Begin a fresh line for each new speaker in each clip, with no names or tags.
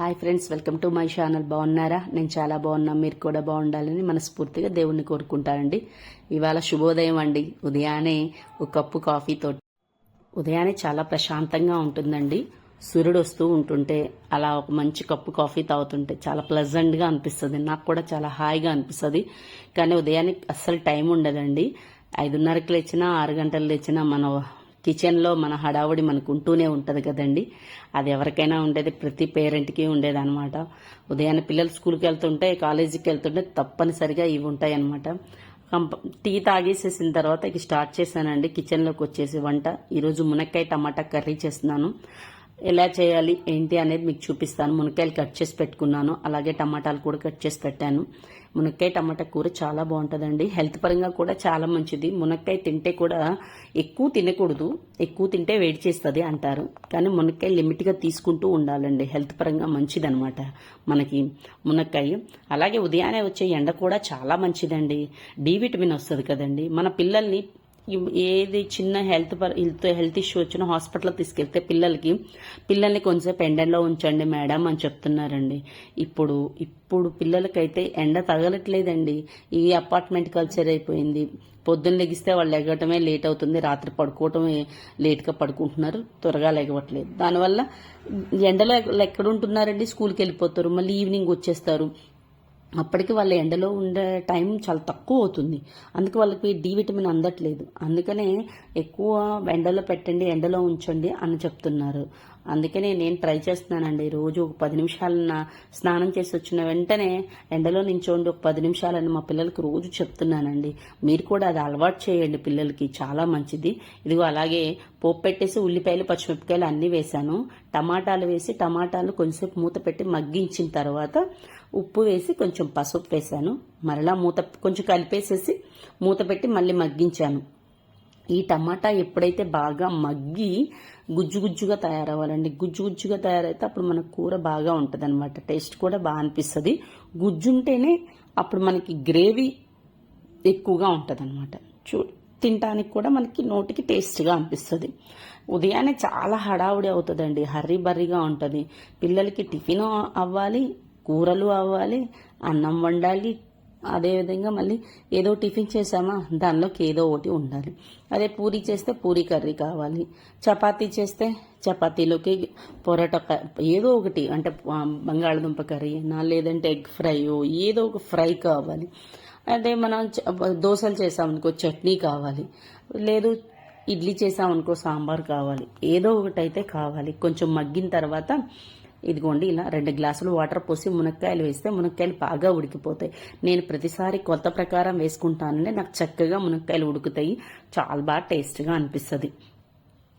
Hi friends welcome to my channel. బాగున్నారా? నేను చాలా బాగున్నా. మీరు కూడా బాగుండాలని మనస్ఫూర్తిగా దేవుణ్ణి కోరుకుంటానండి. ఇవాళ శుభోదయం అండి. ఉదయాన్నే ఒక కప్పు కాఫీతో ఉదయాన్నే చాలా ప్రశాంతంగా ఉంటుందండి. సూర్యుడు వస్తూ ఉంటుంటే అలా ఒక మంచి కప్పు కాఫీ తాగుతుంటే చాలా ప్లెజెంట్గా అనిపిస్తుంది. నాకు కూడా చాలా హాయిగా అనిపిస్తుంది. కానీ ఉదయాన్నే అస్సలు టైం ఉండదండి. ఐదున్నరకు లేచినా ఆరు గంటలు లేచినా మన కిచెన్లో మన హడావుడి మనకు ఉంటూనే ఉంటుంది కదండి. అది ఎవరికైనా ఉండేది ప్రతి పేరెంట్కి ఉండేది అనమాట ఉదయాన్నే పిల్లలు స్కూల్కి వెళ్తుంటే కాలేజీకి వెళ్తుంటే తప్పనిసరిగా ఇవి ఉంటాయి అనమాట టీ తాగేసేసిన తర్వాత ఇక స్టార్ట్ చేశానండి. కిచెన్లోకి వచ్చేసి వంట. ఈరోజు మునక్కాయ టమాటా కర్రీ చేస్తున్నాను. ఎలా చేయాలి ఏంటి అనేది మీకు చూపిస్తాను. మునక్కాయలు కట్ చేసి పెట్టుకున్నాను. అలాగే టమాటాలు కూడా కట్ చేసి పెట్టాను. మునక్కాయ టమాటా కూర చాలా బాగుంటుందండి. హెల్త్ పరంగా కూడా చాలా మంచిది. మునక్కాయ తింటే కూడా ఎక్కువ తినకూడదు. ఎక్కువ తింటే వేడి చేస్తుంది అంటారు. కానీ మునక్కాయ లిమిట్గా తీసుకుంటూ ఉండాలండి. హెల్త్ పరంగా మంచిదనమాట మనకి మునక్కాయ. అలాగే ఉదయాన్నే వచ్చే ఎండ కూడా చాలా మంచిదండి. డి విటమిన్ వస్తుంది కదండి. మన పిల్లల్ని ఏది చిన్న health per health health issue వచ్చిన హాస్పిటల్ తీసుకెళ్తే పిల్లలకి పిల్లల్ని కొంచెంసేపు ఎండలో ఉంచండి మేడం అని చెప్తున్నారండి. ఇప్పుడు ఇప్పుడు పిల్లలకైతే ఎండ తగలట్లేదండి. ఈ అపార్ట్మెంట్ కల్చర్ అయిపోయింది. పొద్దున్న లెగిస్తే వాళ్ళు లెగటమే లేట్ అవుతుంది. రాత్రి పడుకోవటమే లేట్గా పడుకుంటున్నారు. త్వరగా లెగవట్లేదు. దానివల్ల ఎండలో ఎక్కడ ఉంటున్నారండి స్కూల్కి వెళ్ళిపోతారు. మళ్ళీ ఈవినింగ్ వచ్చేస్తారు. అప్పటికి వాళ్ళ ఎండలో ఉండే టైం చాలా తక్కువ అవుతుంది. అందుకే వాళ్ళకి డి విటమిన్ అందట్లేదు. అందుకనే ఎక్కువ ఎండలో పెట్టండి ఎండలో ఉంచండి అని చెప్తున్నారు. అందుకనే నేను ట్రై చేస్తున్నానండి. రోజు ఒక పది నిమిషాలన్న స్నానం చేసి వచ్చిన వెంటనే ఎండలో నించోండి ఒక పది నిమిషాలని మా పిల్లలకి రోజు చెప్తున్నానండి. మీరు కూడా అది అలవాటు చేయండి పిల్లలకి చాలా మంచిది. ఇదిగో అలాగే పోపు పెట్టేసి ఉల్లిపాయలు పచ్చిమిరపకాయలు అన్నీ వేశాను. టమాటాలు వేసి టమాటాలు కొంచెంసేపు మూత పెట్టి మగ్గించిన తర్వాత ఉప్పు వేసి కొంచెం పసుపు వేశాను. మరలా మూత కొంచెం కలిపేసేసి మూత పెట్టి మళ్ళీ మగ్గించాను. ఈ టమాటా ఎప్పుడైతే బాగా మగ్గి గుజ్జు గుజ్జుగా తయారవ్వాలండి గుజ్జు గుజ్జుగా తయారైతే అప్పుడు మన కూర బాగా ఉంటుంది అనమాట టేస్ట్ కూడా బాగా అనిపిస్తుంది. గుజ్జుంటేనే అప్పుడు మనకి గ్రేవీ ఎక్కువగా ఉంటుంది అనమాట చూ తినటానికి కూడా మనకి నోటికి టేస్ట్గా అనిపిస్తుంది. ఉదయాన్నే చాలా హడావుడి అవుతుందండి. హర్రీ బర్రీగా ఉంటుంది. పిల్లలకి టిఫిన్ అవ్వాలి కూరలు అవ్వాలి అన్నం వండాలి అదేవిధంగా మళ్ళీ ఏదో టిఫిన్ చేసామా దానిలోకి ఏదో ఒకటి ఉండాలి. అదే పూరి చేస్తే పూరి కర్రీ కావాలి. చపాతీ చేస్తే చపాతీలోకి పొరోటా క- ఏదో ఒకటి అంటే బంగాళదుంప కర్రీ అయినా లేదంటే ఎగ్ ఫ్రై ఏదో ఒక ఫ్రై కావాలి. అదే మనం దోశలు చేసామనుకో చట్నీ కావాలి. లేదు ఇడ్లీ చేసామనుకో సాంబార్ కావాలి. ఏదో ఒకటి అయితే కావాలి. కొంచెం మగ్గిన తర్వాత ఇదిగోండి ఇలా రెండు గ్లాసులు వాటర్ పోసి మునక్కాయలు వేస్తే మునక్కాయలు బాగా ఉడికిపోతాయి. నేను ప్రతిసారి కొత్త ప్రకారం వేసుకుంటానంటే నాకు చక్కగా మునక్కాయలు ఉడుకుతాయి. చాలా బాగా టేస్ట్గా అనిపిస్తుంది.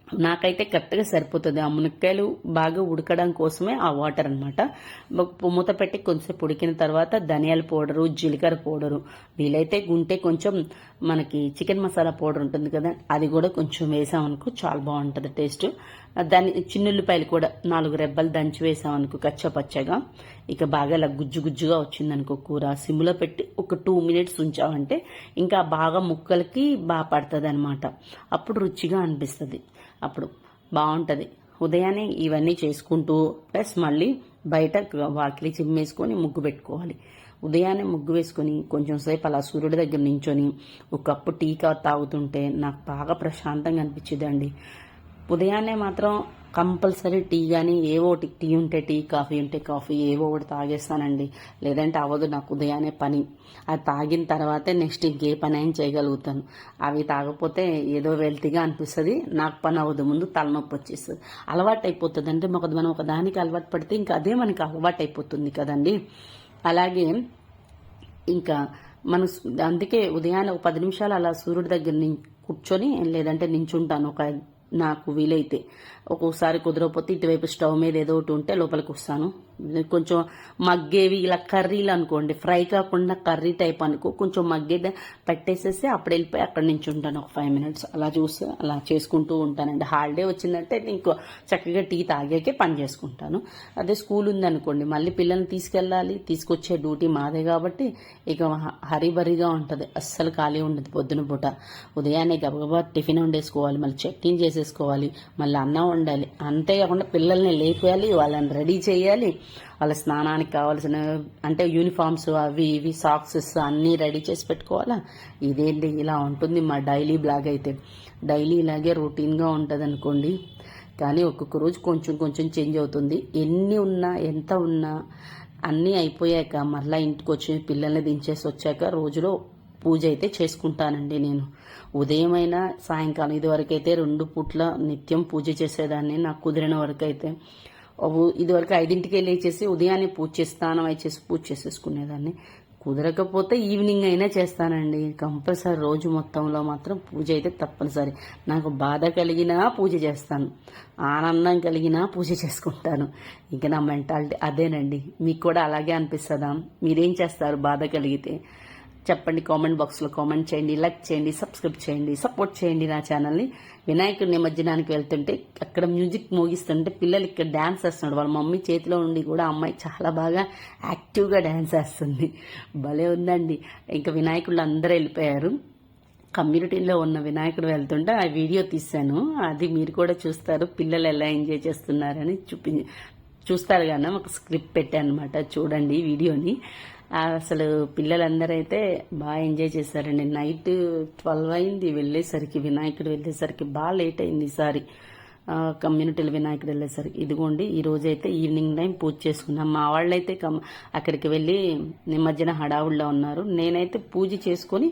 నాకైతే కరెక్ట్గా సరిపోతుంది. ఆ మునక్కాయలు బాగా ఉడకడం కోసమే ఆ వాటర్ అనమాట మూత పెట్టి కొంచెంసేపు ఉడికిన తర్వాత ధనియాల పౌడరు జీలకర్ర పౌడరు వీలైతే గుంటే కొంచెం మనకి చికెన్ మసాలా పౌడర్ ఉంటుంది కదా అది కూడా కొంచెం వేసామనుకో చాలా బాగుంటుంది టేస్ట్. దాని చిన్నుల్లిపాయలు కూడా నాలుగు రెబ్బలు దంచి వేసామనుకో కచ్చపచ్చగా. ఇక బాగా ఇలా గుజ్జు గుజ్జుగా వచ్చిందనుకో కూర. సిమ్లో పెట్టి ఒక టూ మినిట్స్ ఉంచామంటే ఇంకా బాగా ముక్కలకి బాగా పడుతుంది అనమాట అప్పుడు రుచిగా అనిపిస్తుంది. అప్పుడు బాగుంటుంది. ఉదయాన్నే ఇవన్నీ చేసుకుంటూ ప్లస్ మళ్ళీ బయట వాకిలి చిమ్మేసుకొని ముగ్గు పెట్టుకోవాలి. ఉదయాన్నే ముగ్గు వేసుకొని కొంచెం సేపు అలా సూర్యుడి దగ్గర నించొని ఒక కప్పు టీ కా తాగుతుంటే నాకు బాగా ప్రశాంతంగా అనిపించిందండి. ఉదయాన్నే మాత్రం కంపల్సరీ టీ కానీ ఏవో ఒకటి టీ ఉంటే టీ కాఫీ ఉంటే కాఫీ ఏవో ఒకటి తాగేస్తానండి. లేదంటే అవ్వదు నాకు ఉదయాన్నే పని. అది తాగిన తర్వాతే నెక్స్ట్ ఇంకే పని అయినా చేయగలుగుతాను. అవి తాగకపోతే ఏదో వెల్తీగా అనిపిస్తుంది. నాకు పని అవ్వదు. ముందు తలనొప్పి వచ్చేస్తుంది. అలవాటు అయిపోతుంది అంటే ఒక మనం ఒక దానికి అలవాటు పడితే ఇంకా అదే మనకి అలవాటు అయిపోతుంది కదండి. అలాగే ఇంకా మనం అందుకే ఉదయాన్నే ఒక పది నిమిషాలు అలా సూర్యుడి దగ్గర ని కూర్చొని లేదంటే నించుంటాను. ఒక నాకు వీలైతే. ఒక్కోసారి కుదరకపోతే ఇటువైపు స్టవ్ మీద ఏదో ఒకటి ఉంటే లోపలికి వస్తాను. కొంచెం మగ్గేవి ఇలా కర్రీలు అనుకోండి. ఫ్రై కాకుండా కర్రీ టైప్ అనుకో కొంచెం మగ్గేది పెట్టేసేసి అప్పుడు వెళ్ళిపోయి అక్కడ నుంచి ఉంటాను. ఒక ఫైవ్ మినిట్స్ అలా చూసి అలా చేసుకుంటూ ఉంటానండి. హాలిడే వచ్చిందంటే ఇంకో చక్కగా టీ తాగాకే పని చేసుకుంటాను. అదే స్కూల్ ఉందనుకోండి మళ్ళీ పిల్లల్ని తీసుకెళ్ళాలి తీసుకొచ్చే డ్యూటీ మాదే కాబట్టి ఇక హరిబరిగా ఉంటుంది. అస్సలు ఖాళీ ఉండదు పొద్దున పూట. ఉదయాన్నే గబగబా టిఫిన్ వండేసుకోవాలి మళ్ళీ చట్నీ చేసేసి చేసుకోవాలి. మళ్ళీ అన్నం వండాలి. అంతేకాకుండా పిల్లల్ని లేపేయాలి వాళ్ళని రెడీ చేయాలి. వాళ్ళ స్నానానికి కావాల్సిన అంటే యూనిఫామ్స్ అవి ఇవి సాక్సెస్ అన్నీ రెడీ చేసి పెట్టుకోవాలా? ఇదేంటి? ఇలా ఉంటుంది మా డైలీ బ్లాగ్ అయితే. డైలీ ఇలాగే రొటీన్గా ఉంటుంది అనుకోండి కానీ ఒక్కొక్క రోజు కొంచెం కొంచెం చేంజ్ అవుతుంది. ఎన్ని ఉన్నా ఎంత ఉన్నా అన్నీ అయిపోయాక మరలా ఇంటికి వచ్చి పిల్లల్ని దించేసి వచ్చాక రోజులో పూజ అయితే చేసుకుంటానండి నేను. ఉదయం అయినా సాయంకాలం ఇదివరకైతే రెండు పూట్ల నిత్యం పూజ చేసేదాన్ని నాకు కుదిరిన వరకు అయితే ఇదివరకు ఐదింటికే లేచేసి ఉదయాన్నే పూజ చేసి స్నానం అయి చేసి పూజ చేసేసుకునేదాన్ని. కుదరకపోతే ఈవినింగ్ అయినా చేస్తానండి. కంపల్సరీ రోజు మొత్తంలో మాత్రం పూజ అయితే తప్పనిసరి. నాకు బాధ కలిగినా పూజ చేస్తాను. ఆనందం కలిగినా పూజ చేసుకుంటాను. ఇంకా నా మెంటాలిటీ అదేనండి. మీకు కూడా అలాగే అనిపిస్తుందా? మీరేం చేస్తారు బాధ కలిగితే? చెప్పండి కామెంట్ బాక్స్లో కామెంట్ చేయండి లైక్ చేయండి సబ్స్క్రైబ్ చేయండి సపోర్ట్ చేయండి నా ఛానల్ని వినాయకుడి నిమజ్జనానికి వెళ్తుంటే అక్కడ మ్యూజిక్ మోగిస్తుంటే పిల్లలు ఇక్కడ డ్యాన్స్ వేస్తున్నాడు వాళ్ళ మమ్మీ చేతిలో ఉండి కూడా అమ్మాయి చాలా బాగా యాక్టివ్గా డ్యాన్స్ వేస్తుంది భలే ఉందండి. ఇంకా వినాయకుళ్ళు అందరూ వెళ్ళిపోయారు. కమ్యూనిటీలో ఉన్న వినాయకుడు వెళ్తుంటే ఆ వీడియో తీశాను. అది మీరు కూడా చూస్తారు. పిల్లలు ఎలా ఎంజాయ్ చేస్తున్నారని చూపి చూస్తారు కానీ ఒక స్క్రిప్ట్ పెట్టాను అనమాట చూడండి వీడియోని అసలు పిల్లలందరైతే బాగా ఎంజాయ్ చేశారండి. నైట్ ట్వెల్వ్ అయింది వెళ్ళేసరికి వినాయకుడు వెళ్ళేసరికి బాగా లేట్ అయింది ఈసారి కమ్యూనిటీలు కమ్యూనిటీలో వినాయకుడు వెళ్ళేసరికి. ఇదిగోండి ఈ రోజు అయితే ఈవినింగ్ టైం పూజ చేసుకున్నాం. మా వాళ్ళైతే కమ్ అక్కడికి వెళ్ళి నిమజ్జన హడావుల్లో ఉన్నారు. నేనైతే పూజ చేసుకొని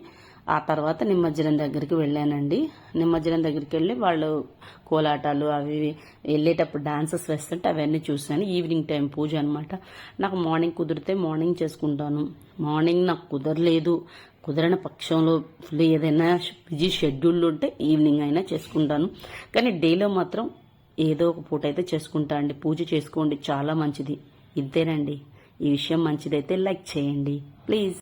ఆ తర్వాత నిమజ్జనం దగ్గరికి వెళ్ళానండి. నిమజ్జనం దగ్గరికి వెళ్ళి వాళ్ళు కోలాటాలు అవి వెళ్ళేటప్పుడు డాన్సెస్ వేస్తుంటే అవన్నీ చూశాను. ఈవినింగ్ టైం పూజ అనమాట నాకు మార్నింగ్ కుదిరితే మార్నింగ్ చేసుకుంటాను. మార్నింగ్ నాకు కుదరలేదు. కుదరని పక్షంలో ఫుల్ ఏదైనా బిజీ షెడ్యూల్ ఉంటే ఈవినింగ్ అయినా చేసుకుంటాను. కానీ డేలో మాత్రం ఏదో ఒక పూట అయితే చేసుకుంటా అండి. పూజ చేసుకోండి చాలా మంచిది. ఇంతేనండి. ఈ విషయం మంచిదైతే లైక్ చేయండి. ప్లీజ్.